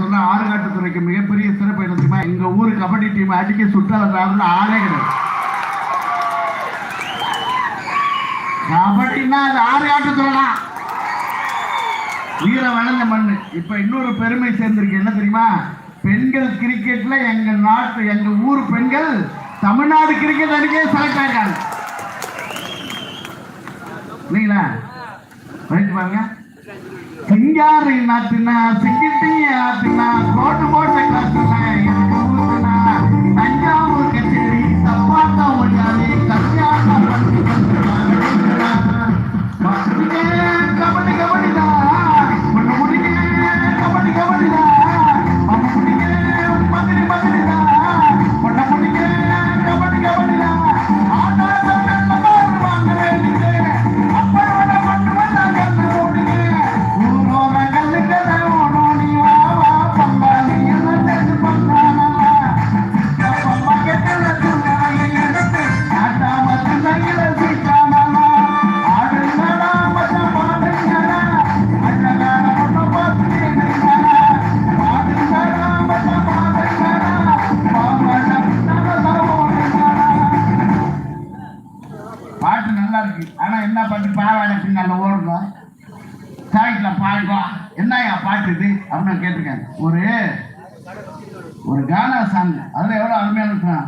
சொன்னா ஆறுகாட்டுத்துறைக்கு மிகப்பெரிய சிறப்பு என்ன தெரியுமா? எங்க ஊர் கபடி டீம் அடிக்க சுற்றால ஆளே கிடையாது. கபடின்னா அது ஆறுகாட்டுத்துறை தான் வீர வளர்ந்த மண்ணு. இப்ப இன்னொரு பெருமை சேர்ந்திருக்கு என்ன தெரியுமா? பெண்கள் கிரிக்கெட்ல எங்க நாட்டு எங்க ஊர் பெண்கள் தமிழ்நாடு கிரிக்கெட் அணிக்கே செலக்ட் ஆயிருக்காங்க. இல்லைங்களா பாருங்க. சிங்காரி நாட்டுனா சிங்கிட்டி பாட்டு நல்லா இருக்கு. ஆனால் என்ன பாட்டு? பாவாடை பின்னால ஓடுறோம் சாய்க்கில் பாடுவோம் என்னய்யா பாட்டு இது? அப்படின்னு கேட்டிருக்காங்க ஒரு ஒரு கானா சாங் அதில் எவ்வளோ அருமையாக இருக்கிறான்